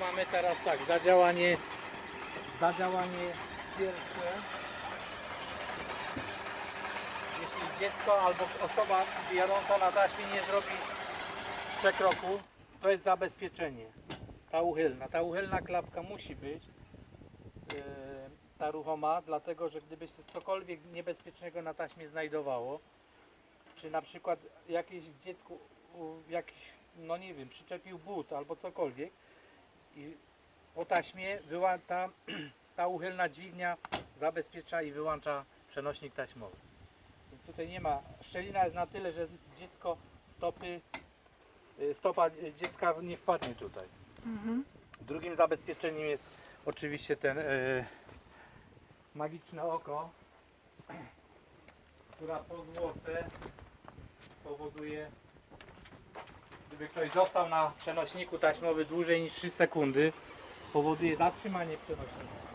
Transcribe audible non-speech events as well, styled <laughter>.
Mamy teraz tak, zadziałanie, zadziałanie pierwsze. Jeśli dziecko albo osoba jadąca na taśmie nie zrobi przekroku, to jest zabezpieczenie. Ta uchylna. Ta uchylna klapka musi być. yy, Ta ruchoma, dlatego że gdyby się cokolwiek niebezpiecznego na taśmie znajdowało, czy na przykład jakieś dziecku jakiś, no nie wiem, przyczepił but albo cokolwiek i po taśmie ta, <clears throat> ta uchylna dźwignia zabezpiecza i wyłącza przenośnik taśmowy. Więc tutaj nie ma, szczelina jest na tyle, że dziecko stopy, y, stopa dziecka nie wpadnie tutaj. Drugim zabezpieczeniem jest oczywiście ten y, magiczne oko, <clears throat> która po zwłoce powoduje, gdyby ktoś został na przenośniku taśmowy dłużej niż 3 sekundy, powoduje zatrzymanie przenośnika.